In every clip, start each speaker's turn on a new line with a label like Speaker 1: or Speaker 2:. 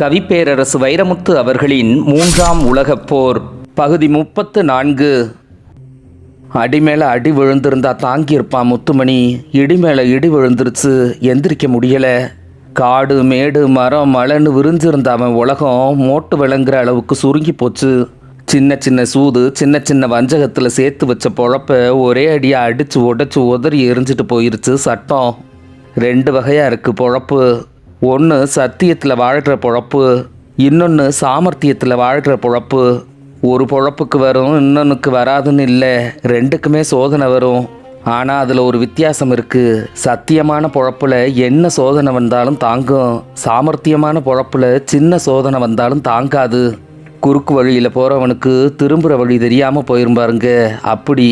Speaker 1: கவிப்பேரரசு வைரமுத்து அவர்களின் மூன்றாம் உலகப் போர் பகுதி முப்பத்து நான்கு. அடி மேலே அடி விழுந்திருந்தா தாங்கியிருப்பான் முத்துமணி இடி மேலே இடி விழுந்துருச்சு எந்திரிக்க முடியல. காடு மேடு மரம் மலைன்னு விரிஞ்சிருந்த அவன் உலகம் மோட்டு விளங்குற அளவுக்கு சுருங்கி போச்சு. சின்ன சின்ன சூது சின்ன சின்ன வஞ்சகத்தில் சேர்த்து வச்ச பொழப்ப ஒரே அடியாக அடித்து உடச்சி உதறி எரிஞ்சிட்டு போயிருச்சு சட்டம். ரெண்டு வகையாக இருக்குது பொழப்பு. ஒன்று சத்தியத்தில் வாழ்கிற பொழப்பு இன்னொன்று சாமர்த்தியத்தில் வாழ்கிற பொழப்பு. ஒரு பொழப்புக்கு வரும் இன்னொன்றுக்கு வராதுன்னு இல்லை ரெண்டுக்குமே சோதனை வரும். ஆனால் அதில் ஒரு வித்தியாசம் இருக்குது சத்தியமான பொழப்பில் என்ன சோதனை வந்தாலும் தாங்கும். சாமர்த்தியமான பொழப்பில் சின்ன சோதனை வந்தாலும் தாங்காது. குறுக்கு வழியில் போகிறவனுக்கு திரும்புகிற வழி தெரியாமல் போயிரும் பாருங்க. அப்படி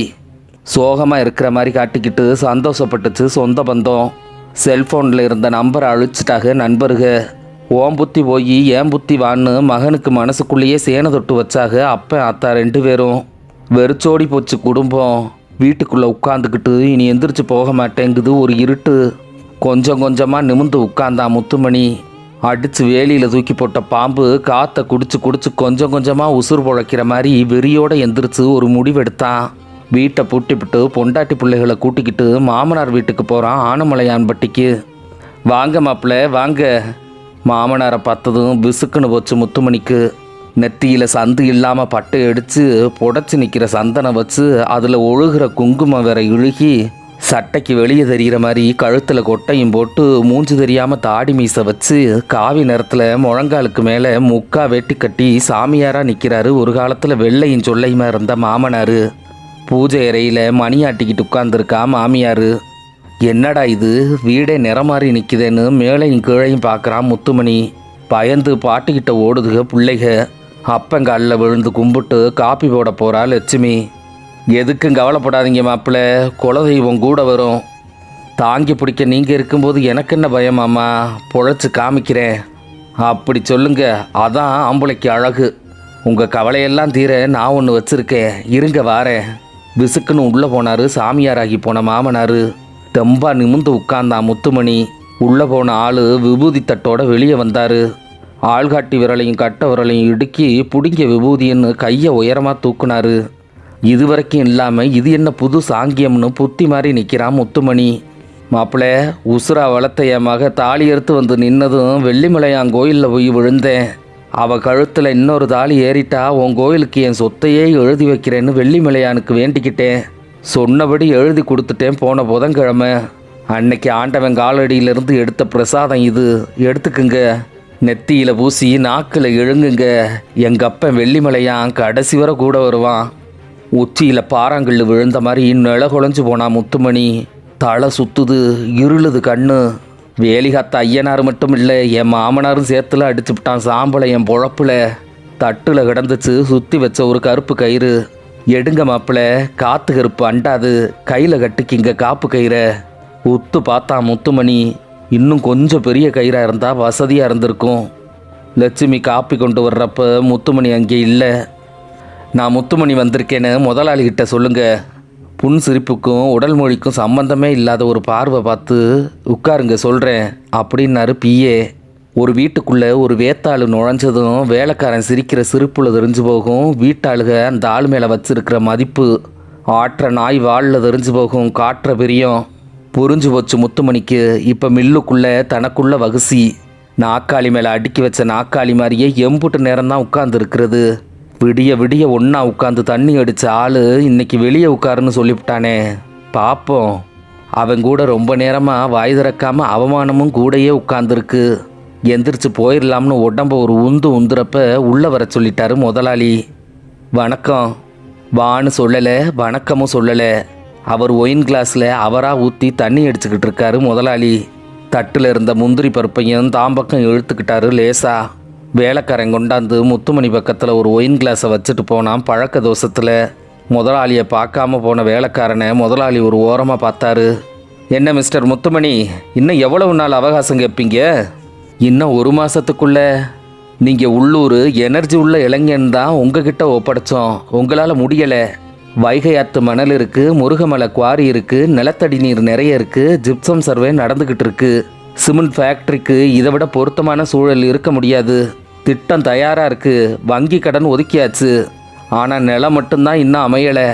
Speaker 1: சோகமாக இருக்கிற மாதிரி காட்டிக்கிட்டு சந்தோஷப்பட்டுச்சு சொந்த பந்தம். செல்ஃபோனில் இருந்த நம்பரை அழிச்சிட்டாக நண்பருக. ஓம் புத்தி போய் ஏன் புத்தி வான்னு மகனுக்கு மனசுக்குள்ளேயே சேனை தொட்டு வச்சாக அப்போ அத்தா ரெண்டு பேரும். வெறிச்சோடி போச்சு குடும்பம். வீட்டுக்குள்ளே உட்காந்துக்கிட்டு இனி எந்திரிச்சு போக மாட்டேங்குது ஒரு இருட்டு. கொஞ்சம் கொஞ்சமாக நிமிந்து உட்காந்தா முத்துமணி. அடித்து வேலியில் தூக்கி போட்ட பாம்பு காற்றை குடிச்சு குடிச்சு கொஞ்சம் கொஞ்சமாக உசுர் பொழைக்கிற மாதிரி வெறியோட எந்திரிச்சு ஒரு முடிவெடுத்தான் வீட்டை பூட்டிவிட்டு பொண்டாட்டி பிள்ளைகளை கூட்டிக்கிட்டு மாமனார் வீட்டுக்கு போகிறான் ஆனமலையான்பட்டிக்கு வாங்க மாப்பிள்ள வாங்க. மாமனாரை பார்த்ததும் பிசுக்குன்னு போச்சு முத்துமணிக்கு. நெத்தியில் சந்து இல்லாமல் பட்டு அடித்து புடச்சி நிற்கிற சந்தனை வச்சு அதில் ஒழுகிற குங்குமம் வேற இழுகி சட்டைக்கு வெளியே தெரிகிற மாதிரி கழுத்தில் கொட்டையும் போட்டு மூஞ்சி தெரியாமல் தாடி மீசை வச்சு காவி நிறத்தில் முழங்காலுக்கு மேலே முக்கா வெட்டி கட்டி சாமியாராக நிற்கிறாரு ஒரு காலத்தில் வெள்ளையும் சொல்லையுமா இருந்த மாமனார். பூஜை அறையில் மணி ஆட்டிக்கிட்டு உட்காந்துருக்கா மாமியார். என்னடா இது? வீடே நிறமாறி நிற்கிதேன்னு மேலையும் கீழையும் பார்க்குறான் முத்துமணி. பயந்து பாட்டுக்கிட்ட ஓடுதுக பிள்ளைக. அப்பங்காலில் விழுந்து கும்பிட்டு காப்பி போட போகிறா லட்சுமி. எதுக்கும் கவலைப்படாதீங்க மாப்பிள்ள குலதெய்வம் கூட வரும். தாங்கி பிடிக்க நீங்கள் இருக்கும்போது எனக்கு என்ன பயமாம்மா பொழைச்சி காமிக்கிறேன். அப்படி சொல்லுங்க அதான் ஆம்பளைக்கு அழகு. உங்கள் கவலையெல்லாம் தீர நான் ஒன்று வச்சுருக்கேன். இருங்க வாரேன். விசுக்குன்னு உள்ளே போனார் சாமியாராகி போன மாமனார். தெம்பா நிமிந்து உட்கார்ந்தான் முத்துமணி. உள்ளே போன ஆள் விபூதி தட்டோட வெளியே வந்தார். ஆள்காட்டி விரலையும் கட்ட விரலையும் இடுக்கி பிடிங்க விபூதின்னு கையை உயரமாக தூக்குனாரு. இது வரைக்கும் இல்லாமல் இது என்ன புது சாங்கியம்னு புத்தி மாதிரி நிற்கிறான் முத்துமணி. மாப்பிள்ள உசுரா வளர்த்த என் மக தாலி எடுத்து வந்து நின்னதும் வெள்ளிமலையான் கோயிலில் போய் விழுந்தேன். அவள் கழுத்தில் இன்னொரு தாலி ஏறிட்டா உன் கோயிலுக்கு என் சொத்தையே எழுதி வைக்கிறேன்னு வெள்ளிமலையானுக்கு வேண்டிக்கிட்டேன். சொன்னபடி எழுதி கொடுத்துட்டேன் போன புதன்கிழமை. அன்னைக்கு ஆண்டவன் காலடியிலிருந்து எடுத்த பிரசாதம் இது. எடுத்துக்குங்க. நெத்தியில் பூசி நாக்கில் எழுங்குங்க எங்கள் அப்பன் வெள்ளிமலையான் கடைசி வரை கூட வருவான். உச்சியில் பாறாங்கல்லு விழுந்த மாதிரி நில குழஞ்சு போனான் முத்துமணி. தலை சுத்துது இருளுது கண்ணு. வேலிகாத்த ஐயனார் மட்டும் இல்லை என் மாமனாரும் சேர்த்துல அடிச்சு விட்டான் சாம்பலை என் பொழப்புல. தட்டில் கிடந்துச்சு சுற்றி வச்ச ஒரு கருப்பு கயிறு. எடுங்க மாப்பிள காத்து கருப்பு அண்டாது கையில் கட்டிக்கிங்க காப்பு கயிறை. உத்து பார்த்தா முத்துமணி இன்னும் கொஞ்சம் பெரிய கயிறாக இருந்தால் வசதியாக இருந்திருக்கும். லட்சுமி காப்பி கொண்டு வர்றப்ப முத்துமணி அங்கே இல்லை. நான் முத்துமணி வந்திருக்கேன்னு முதலாளிகிட்ட சொல்லுங்கள் புன் சிரிப்புக்கும் உடல் மொழிக்கும் சம்பந்தமே இல்லாத ஒரு பார்வை பார்த்து உட்காருங்க சொல்கிறேன் அப்படின்னாரு பிஏ ஒரு வீட்டுக்குள்ளே ஒரு வேத்தாள் நுழைஞ்சதும் வேலைக்காரன் சிரிக்கிற சிரிப்பில் தெரிஞ்சு போகும். வீட்டாளுக அந்த ஆள் மேலே வச்சிருக்கிற மதிப்பு ஆற்ற நாய் வாளில் தெரிஞ்சு போகும். காற்ற பிரியம். புரிஞ்சு போச்சு முத்துமணிக்கு. இப்போ மில்லுக்குள்ளே தனக்குள்ள வகுசி. நாக்காளி மேலே அடுக்கி வச்ச நாக்காளி மாதிரியே எம்புட்டு நேரம் தான் உட்காந்துருக்கிறது விடிய விடிய ஒன்றா உட்காந்து தண்ணி அடித்த ஆள் இன்னைக்கு வெளியே உட்காருன்னு சொல்லிவிட்டானே. பார்ப்போம் அவன் கூட ரொம்ப நேரமாக வாய் திறக்காம அவமானமும் கூடயே உட்காந்துருக்கு எந்திரிச்சு போயிடலாம்னு உடம்ப ஒரு உந்து உந்துறப்ப உள்ளே வர சொல்லிட்டாரு முதலாளி. வணக்கம். வான்னு சொல்லலை வணக்கமும் சொல்லலை. அவர் ஒயின் கிளாஸில் அவராக ஊற்றி தண்ணி அடிச்சுக்கிட்டு இருக்காரு முதலாளி. தட்டில் இருந்த முந்திரி பருப்பையும் தாம்பக்கம் இழுத்துக்கிட்டாரு லேசா. வேலைக்காரன் கொண்டாந்து முத்துமணி பக்கத்தில் ஒரு ஒயின் கிளாஸை வச்சுட்டு போனான். பழக்க தோசத்தில் முதலாளியை பார்க்காம போன வேலைக்காரனை முதலாளி ஒரு ஓரமாக பார்த்தாரு. என்ன மிஸ்டர் முத்துமணி இன்னும் எவ்வளவு நாள் அவகாசம் கேட்பீங்க இன்னும் ஒரு மாதத்துக்குள்ள நீங்கள் உள்ளூர் எனர்ஜி உள்ள இளைஞன் தான் உங்ககிட்ட ஒப்படைச்சோம். உங்களால் முடியலை. வைகை ஆத்து மணல் இருக்குது முருகமலை குவாரி இருக்குது நிலத்தடி நீர் நிறைய இருக்குது ஜிப்சம் சர்வே நடந்துக்கிட்டு இருக்கு. சிமெண்ட் ஃபேக்ட்ரிக்கு இதை விட பொருத்தமான சூழல் இருக்க முடியாது. திட்டம் தயாராக இருக்குது வங்கி கடன் ஒதுக்கியாச்சு. ஆனால் நிலம் மட்டும்தான் இன்னும் அமையலை.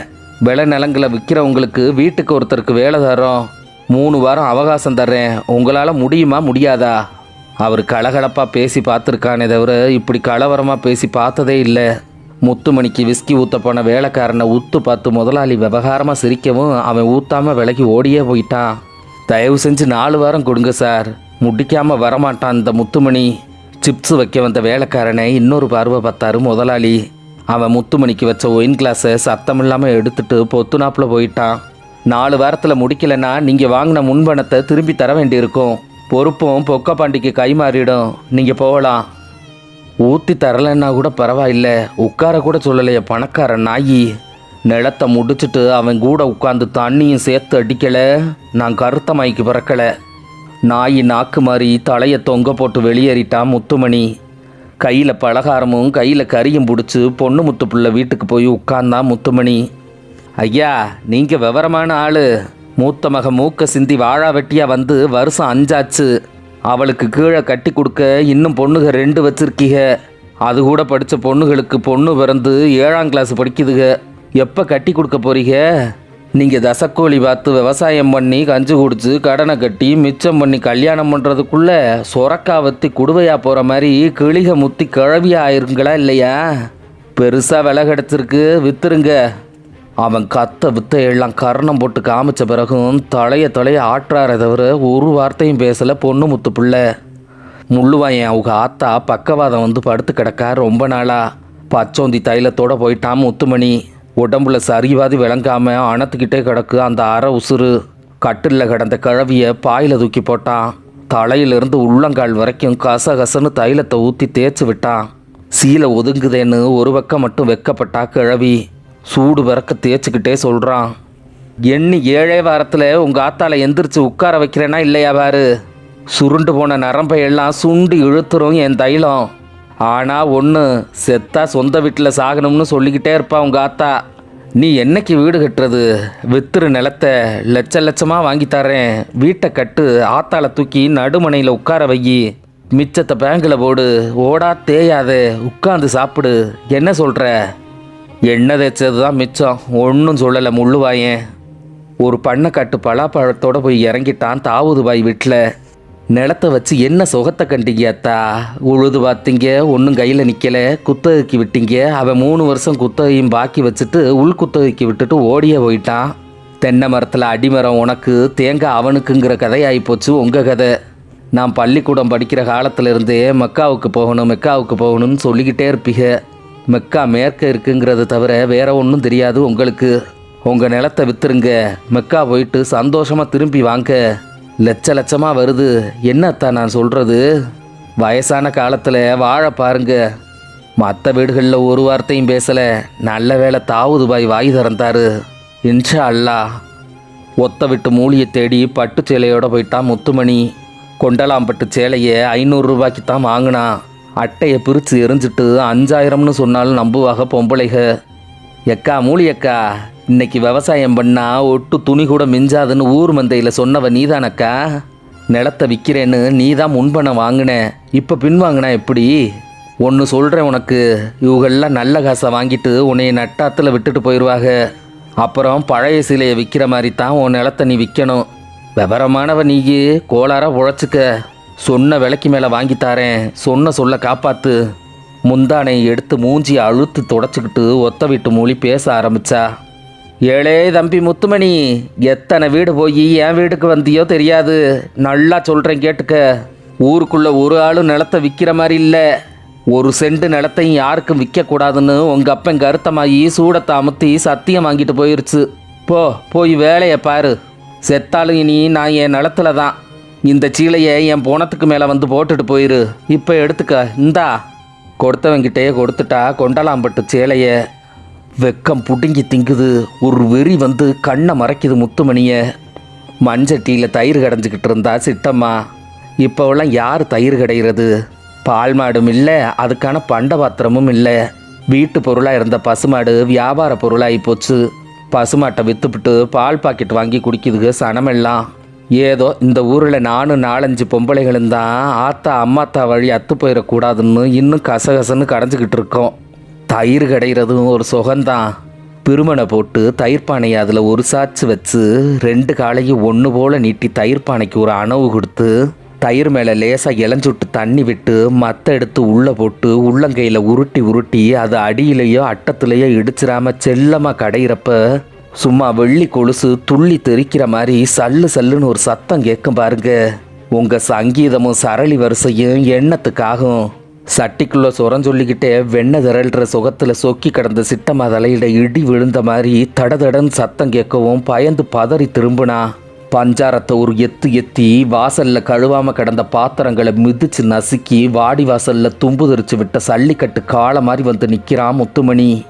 Speaker 1: விளை நிலங்களை விற்கிறவங்களுக்கு வீட்டுக்கு ஒருத்தருக்கு வேலை தரோம் மூணு வாரம் அவகாசம் தர்றேன். உங்களால் முடியுமா முடியாதா? அவர் கலகலப்பாக பேசி பார்த்துருக்கானே தவிர இப்படி கலவரமாக பேசி பார்த்ததே இல்லை. முத்துமணிக்கு விஸ்கி ஊற்ற போன வேலைக்காரனை ஊத்து பார்த்து முதலாளி விவகாரமாக சிரிக்கவும் அவன் ஊத்தாம விலைக்கு ஓடியே போயிட்டான். தயவு செஞ்சு நாலு வாரம் கொடுங்க சார். முடிக்காமல் வரமாட்டான் இந்த முத்துமணி. சிப்ஸ் வைக்க வந்த வேலைக்காரனை இன்னொரு பார்வை பார்த்தாரு முதலாளி. அவன் முத்துமணிக்கு வச்ச ஒயின் கிளாஸை சத்தம் இல்லாமல் எடுத்துட்டு பொத்துனாப்பில் போயிட்டான். நாலு வாரத்தில் முடிக்கலைன்னா நீங்கள் வாங்கின முன்பணத்தை திரும்பி தர வேண்டியிருக்கும். பொறுப்பும் பொக்கப்பாண்டிக்கு கை மாறிடும். நீங்கள் போகலாம். ஊற்றி தரலைன்னா கூட பரவாயில்ல. உட்கார கூட சொல்லலையே பணக்கார நாயி. நிலத்தை முடிச்சிட்டு அவன் கூட உட்காந்து தண்ணியும் சேர்த்து அடிக்கலை. நான் கருத்த மாய்க்கு பிறக்கலை. நாய் நாக்கு மாறி தலையை தொங்க போட்டு வெளியேறிட்டான் முத்துமணி. கையில் பலகாரமும் கையில் கறியும் பிடிச்சி பொண்ணு முத்து பிள்ளை வீட்டுக்கு போய் உட்கார்ந்தான் முத்துமணி. ஐயா நீங்கள் விவரமான ஆள். மூத்த மக மூக்க சிந்தி வாழா வெட்டியாக வந்து வருஷம் அஞ்சாச்சு. அவளுக்கு கீழே கட்டி கொடுக்க இன்னும் பொண்ணுக ரெண்டு வச்சிருக்கீங்க அது கூட படித்த பொண்ணுகளுக்கு பொண்ணு பிறந்து ஏழாம் கிளாஸ் படிக்குதுக. எப்போ கட்டி கொடுக்க போறீங்க நீங்கள் தசக்கோழி பார்த்து விவசாயம் பண்ணி கஞ்சி குடிச்சு கடனை கட்டி மிச்சம் பண்ணி கல்யாணம் பண்ணுறதுக்குள்ளே சொரக்கா வத்தி குடுவையாக போகிற மாதிரி கிளிக முத்தி கிழவியா ஆயிருங்களா இல்லையா? பெருசாக விலை கிடச்சிருக்கு. வித்துருங்க. அவன் கத்த வித்தையெல்லாம் எல்லாம் கர்ணம் போட்டு காமிச்ச பிறகும் தலைய தலைய ஆற்றார தவிர ஒரு வார்த்தையும் பேசல பொண்ணு முத்து பிள்ளை. முள்ளுவாயன் அவங்க ஆத்தா பக்கவாதம் வந்து படுத்து கிடக்கா ரொம்ப நாளாக பச்சோந்தி தைலத்தோடு போயிட்டான் முத்துமணி. உடம்புல சரிவாதி விளங்காம அணத்துக்கிட்டே கிடக்கு. அந்த அரை உசுறு கட்டிலில் கிடந்த கிழவிய பாயில தூக்கி போட்டான் தலையிலிருந்து உள்ளங்கால் வரைக்கும் கசகசன்னு தைலத்தை ஊற்றி தேய்ச்சி விட்டான் சீலை ஒதுங்குதேன்னு ஒரு பக்கம் மட்டும் வெக்கப்பட்டா கிழவி. சூடு விறக்க தேய்ச்சிக்கிட்டே சொல்கிறான் எண்ணி ஏழே வாரத்தில் உங்கள் ஆத்தால எந்திரிச்சு உட்கார வைக்கிறேன்னா இல்லையா பாரு? சுருண்டு போன நரம்பை எல்லாம் சுண்டி இழுத்துரும் என் தைலம். ஆனால் ஒன்று செத்தா சொந்த வீட்டில் சாகணும்னு சொல்லிக்கிட்டே இருப்பா உங்கள் ஆத்தா. நீ என்னைக்கு வீடு கட்டுறது? வித்துரு நிலத்தை லட்ச லட்சமாக வாங்கி தரேன் வீட்டை கட்டு ஆத்தால தூக்கி நடுமனையில் உட்கார வை மிச்சத்தை பேங்கில் போடு ஓடா தேயாதே உட்காந்து சாப்பிடு. என்ன சொல்கிற எண்ணெய் தேய்ச்சது தான் மிச்சம். ஒன்றும் சொல்லலை முள்ளுவாயேன். ஒரு பண்ணை கட்டு பலாப்பழத்தோடு போய் இறங்கிட்டான் தாவூது பாய் வீட்டில். நிலத்தை வச்சு என்ன சுகத்தை கண்டீங்க அத்தா? உழுது பார்த்தீங்க ஒன்றும் கையில் நிற்கலை குத்தகைக்கு விட்டீங்க. அவன் மூணு வருஷம் குத்தகையும் பாக்கி வச்சுட்டு உள் குத்தகைக்கு விட்டுட்டு ஓடியே போயிட்டான். தென்னை மரத்தில் அடிமரம் உனக்கு தேங்காய் அவனுக்குங்கிற கதையாகி போச்சு உங்கள் கதை. நான் பள்ளிக்கூடம் படிக்கிற காலத்திலிருந்தே மெக்காவுக்கு போகணும் மெக்காவுக்கு போகணும்னு சொல்லிக்கிட்டே இருப்பீங்க. மெக்கா மேற்க இருக்குங்கிறது தவிர வேற ஒன்றும் தெரியாது உங்களுக்கு. உங்கள் நிலத்தை வித்துருங்க. மெக்கா போயிட்டு சந்தோஷமாக திரும்பி வாங்க. லட்ச லட்சமாக வருது. என்னத்தான் நான் சொல்கிறது வயசான காலத்தில் வாழ பாருங்க. மற்ற வீடுகளில் ஒரு வார்த்தையும் பேசலை. நல்ல வேளை தாவுது பாய் வாய் திறந்தாரு. இன்ஷா அல்லாஹ் ஒத்த விட்டு மூலியை தேடி பட்டு சேலையோடு போயிட்டான் முத்துமணி. கொண்டலாம்பட்டு சேலையை ஐநூறு ரூபாய்க்கு தான் வாங்கினான் அட்டையை பிரித்து எரிஞ்சிட்டு அஞ்சாயிரம்னு சொன்னாலும் நம்புவாக பொம்பளைக. எக்கா மூலி எக்கா இன்னைக்கு விவசாயம் பண்ணா ஒட்டு துணி கூட மிஞ்சாதுன்னு ஊர் மந்தையில் சொன்னவ நீதானக்கா? நிலத்தை விற்கிறேன்னு நீ தான் முன்பணம் வாங்கின. இப்போ பின்வாங்கினா எப்படி? ஒன்று சொல்கிறேன் உனக்கு. இவங்கெல்லாம் நல்ல காசை வாங்கிட்டு உன்னைய நட்டாத்தில் விட்டுட்டு போயிடுவாங்க அப்புறம் பழைய சிலையை விற்கிற மாதிரி தான் உன் நிலத்தை நீ விற்கணும் விவரமானவ நீ கோளாராக உழைச்சிக்க. சொன்ன விலைக்கு மேலே வாங்கித்தாரேன் சொன்ன சொல்ல காப்பாற்று முந்தானை எடுத்து மூஞ்சி அழுத்து தொடச்சிக்கிட்டு ஒத்த வீட்டு மொழி பேச ஆரம்பிச்சா. ஏழே தம்பி முத்துமணி எத்தனை வீடு போய் என் வீட்டுக்கு வந்தியோ தெரியாது. நல்லா சொல்கிறேன் கேட்டுக்க. ஊருக்குள்ள ஒரு ஆளும் நிலத்தை விற்கிற மாதிரி இல்லை. ஒரு செண்டு நிலத்தையும் யாருக்கும் விற்கக்கூடாதுன்னு உங்கள் அப்பன் கருத்தமாகி சூடத்தை அமுத்தி சத்தியம் வாங்கிட்டு போயிருச்சு. போ போய் வேலையை பாரு. செத்தாலும் இனி நான் என் நிலத்துல தான். இந்த சீலையை என் போனத்துக்கு மேலே வந்து போட்டுட்டு போயிரு. இப்போ எடுத்துக்க இந்தா. கொடுத்தவங்கிட்டே கொடுத்துட்டா கொண்டலாம்பட்டு சேலையை. வெக்கம் புடுங்கி திங்குது. ஒரு வெறி வந்து கண்ணை மறைக்குது முத்துமணியை. மண்சட்டியில் தயிர் கடைஞ்சிக்கிட்டு இருந்தா சித்தம்மா. இப்போவெல்லாம் யார் தயிர் கடைகிறது பால் மாடும் இல்லை அதுக்கான பண்ட பாத்திரமும் இல்லை. வீட்டு பொருளாக இருந்த பசுமாடு வியாபார பொருளாகி போச்சு. பசுமாட்டை விற்றுப்பிட்டு பால் பாக்கெட் வாங்கி குடிக்குதுங்க சனமெல்லாம். ஏதோ இந்த ஊரில் நானும் நாலஞ்சு பொம்பளைகளும் தான் ஆத்தா அம்மாத்தா வழி அத்து போயிடக்கூடாதுன்னு இன்னும் கசகசன்னு கடைஞ்சிக்கிட்டு இருக்கோம் தயிர் கிடைக்கிறதும் ஒரு சுகம்தான். பிருமனை போட்டு தயிர் பானையை அதில் ஒரு சாச்சு வச்சு ரெண்டு காலையும் ஒன்று போல் நீட்டி தயிர் பானைக்கு ஒரு அணவு கொடுத்து தயிர் மேலே லேசாக இளஞ்சுட்டு தண்ணி விட்டு மற்ற எடுத்து உள்ளே போட்டு உள்ளங்கையில் உருட்டி உருட்டி அது அடியிலையோ அட்டத்துலேயோ இடிச்சிடாம செல்லமாக கடையிறப்ப சும்மா வெள்ளி கொலுசு துள்ளி தெறிக்கிற மாதிரி சல்லு சல்லுன்னு ஒரு சத்தம் கேட்கும் பாருங்க. உங்கள் சங்கீதமும் சரளி வரிசையும் எண்ணத்துக்காகும். சட்டிக்குள்ள சுரம் சொல்லிக்கிட்டே வெண்ணெய் திரள்ற சுகத்துல சொக்கி கிடந்த சித்தம்மா தலையிட இடி விழுந்த மாதிரி தடதடன் சத்தம் கேட்கவும் பயந்து பதறி திரும்பினா பஞ்சாரத்தை ஒரு எத்து எத்தி வாசல்ல கழுவாம கிடந்த பாத்திரங்களை மிதிச்சு நசுக்கி வாடி வாசல்ல தும்பு தெரிச்சு விட்ட சல்லிக்கட்டு காலை மாதிரி வந்து நிக்கிறான் முத்துமணி.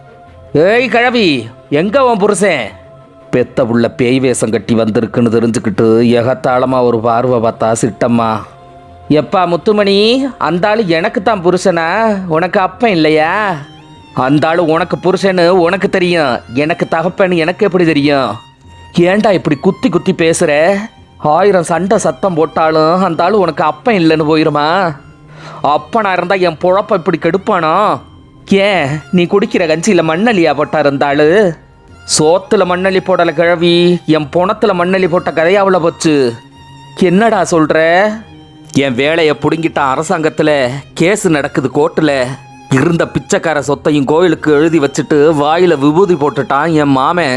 Speaker 1: ஏய் கிழவி எங்க உன் புருஷன்? பெத்த உள்ள பேய் வேஷம் கட்டி வந்திருக்குன்னு தெரிஞ்சுக்கிட்டு எகத்தாளமா ஒரு பார்வை பார்த்தா சிட்டம்மா எப்பா முத்துமணி? அந்த ஆள் எனக்கு தான் புருஷனா? உனக்கு அப்பன் இல்லையா? அந்த ஆள் உனக்கு புருஷன்னு உனக்கு தெரியும். எனக்கு தகப்பன் எனக்கு எப்படி தெரியும்? ஏன்டா இப்படி குத்தி குத்தி பேசுற? ஆயிரம் சண்டை சத்தம் போட்டாலும் அந்த ஆள் உனக்கு அப்பன் இல்லைன்னு போயிருமா? அப்பனா இருந்தா என் பொழப்ப இப்படி கெடுப்பானோ? ஏன் நீ குடிக்கிற கஞ்சியில் மண்ணலியா போட்டா இருந்தாளு சோத்துல மண்ணலி போடலை கிழவி என் பொணத்துல மண்ணலி போட்ட கதையாவில் போச்சு. என்னடா சொல்கிற என் வேலையை பிடுங்கிட்டான் அரசாங்கத்தில் கேஸ் நடக்குது கோர்ட்டில். இருந்த பிச்சைக்கார சொத்தையும் கோயிலுக்கு எழுதி வச்சுட்டு வாயில் விபூதி போட்டுட்டான் என் மாமன்.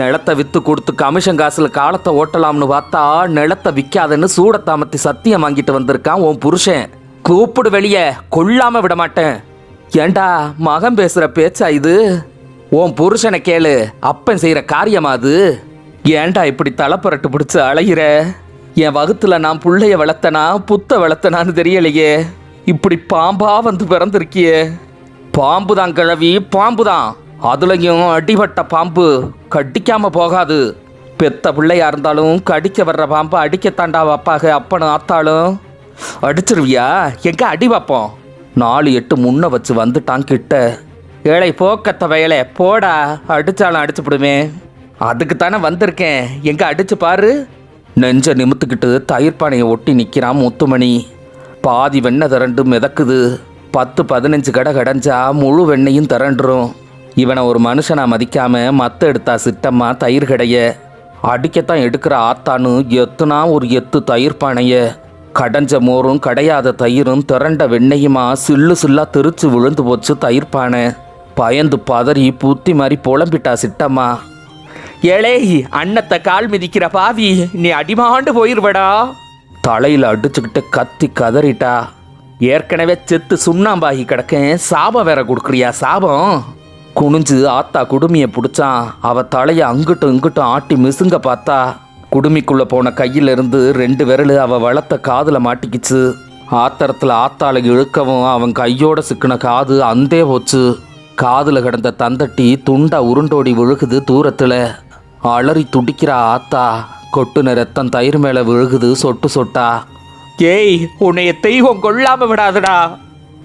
Speaker 1: நிலத்தை விற்று கொடுத்து கமிஷன் காசில் காலத்தை ஓட்டலாம்னு பார்த்தா நிலத்தை விற்காதன்னு சூடத்தாமத்தி சத்தியம் வாங்கிட்டு வந்திருக்கான் உன் புருஷன். கூப்பிடு வெளியே கொல்லாம விட மாட்டேன். ஏண்டா மகன் பேசுகிற பேச்சா இது? உன் புருஷனை கேளு அப்பன் செய்கிற காரியமா அது? ஏன்டா இப்படி தலைப்புரட்டு பிடிச்சி அலையிற? என் வகுத்துல நான் பிள்ளைய வளர்த்தனா புத்த வளர்த்தனான்னு தெரியலையே. இப்படி பாம்பா வந்து பிறந்திருக்கியே. பாம்பு தான் கிழவி பாம்பு தான் அதுலயும் அடிபட்ட பாம்பு கடிக்காம போகாது. பெத்த பிள்ளையா இருந்தாலும் கடிக்க வர்ற பாம்பு அடிக்கத்தாண்டா வைப்பாக அப்பனும் ஆத்தாலும் அடிச்சிருவியா? எங்க அடி வைப்போம்? நாலு எட்டு முன்ன வச்சு வந்துட்டான் கிட்ட. ஏழை போக்கத்த வயலே போடா அடிச்சாலும் அடிச்சுப்பிடுமே அதுக்கு தானே வந்திருக்கேன். எங்க அடிச்சு பாரு. நெஞ்ச நிமித்துக்கிட்டு தயிர் பானையை ஒட்டி நிற்கிறான் முத்துமணி. பாதி வெண்ணெய் திரண்டு மிதக்குது. பத்து பதினஞ்சு கடை கடைஞ்சா முழு வெண்ணையும் திரண்டுரும். இவனை ஒரு மனுஷனா மதிக்காம மத்த எடுத்தா சிட்டம்மா தயிர் கடைய. அடிக்கத்தான் எடுக்கிற ஆத்தான்னு எத்துனா ஒரு எத்து தயிர் பானைய. கடைஞ்ச மோரும் கடையாத தயிரும் திரண்ட வெண்ணையுமா சில்லு சில்லா தெரிச்சு விழுந்து போச்சு தயிர் பானை. பயந்து பதறி பூத்தி மாதிரி புலம்பிட்டா சிட்டம்மா ஏழே அன்னத்தை கால் மிதிக்கிற பாவி நீ அடிமாண்டு போயிருவடா. தலையில் அடிச்சுக்கிட்டு கத்தி கதறிட்டா. ஏற்கனவே செத்து சுண்ணாம்பாகி கிடக்கேன் சாபம் வேற கொடுக்குறியா சாபம்? குனிஞ்சு ஆத்தா குடுமியை பிடிச்சான் அவ தலையை அங்கிட்டும் இங்கிட்டும் ஆட்டி மிசுங்க பார்த்தா. குடுமிக்குள்ளே போன கையிலிருந்து ரெண்டு விரல் அவ வளர்த்த காதில் மாட்டிக்கிச்சு. ஆத்தரத்தில் ஆத்தாளை இழுக்கவும் அவன் கையோட சிக்கின காது அந்தே போச்சு. காதில் கிடந்த தந்தட்டி துண்டா உருண்டோடி விழுகுது தூரத்தில். அலறி துடிக்கிற ஆத்தா. கொட்டுன ரத்தம் தயிர் மேல விழுகுது சொட்டு சொட்டா. ஏய் உன்னைய தெய்வம் கொல்லாம விடாதுடா.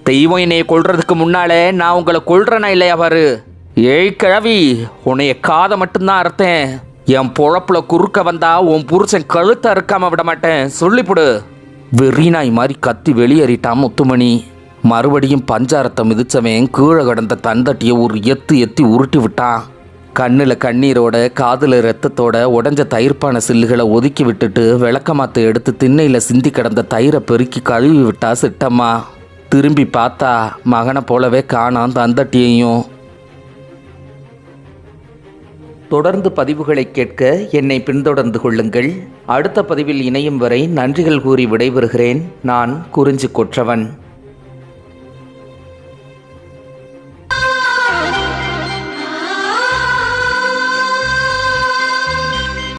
Speaker 1: தெய்வம் என்னைய கொல்றதுக்கு முன்னாலே நான் உங்களை கொல்றேனா இல்லையா பாரு? ஏய் கிழவி உன்னைய காதை மட்டும்தான் அறுத்தேன். என் பொழப்புல குறுக்க வந்தா உன் புருஷன் கழுத்தை அறுக்காம விட மாட்டேன். சொல்லிப்புடு. வெறிநாய் மாதிரி கத்தி வெளியேறிட்டான் முத்துமணி. மறுபடியும் பஞ்சாரத்தை மிதிச்சவன் கீழே கிடந்த தந்தட்டியை ஒரு எத்து எத்தி உருட்டி விட்டான். கண்ணில் கண்ணீரோட காதில் ரத்தத்தோட உடஞ்ச தயிர்ப்பான சில்லுகளை ஒதுக்கி விட்டுட்டு விளக்கமாத்து எடுத்து திண்ணையில் சிந்தி கிடந்த தயிரை பெருக்கி கழுவி விட்டா சிட்டம்மா. திரும்பி பார்த்தா மகனை போலவே காணாம் தந்தட்டியையும். தொடர்ந்து பதிவுகளை கேட்க என்னை பின்தொடர்ந்து கொள்ளுங்கள். அடுத்த பதிவில் இணையும் வரை நன்றிகள் கூறி விடைபெறுகிறேன். நான் குறிஞ்சி கொற்றவன்.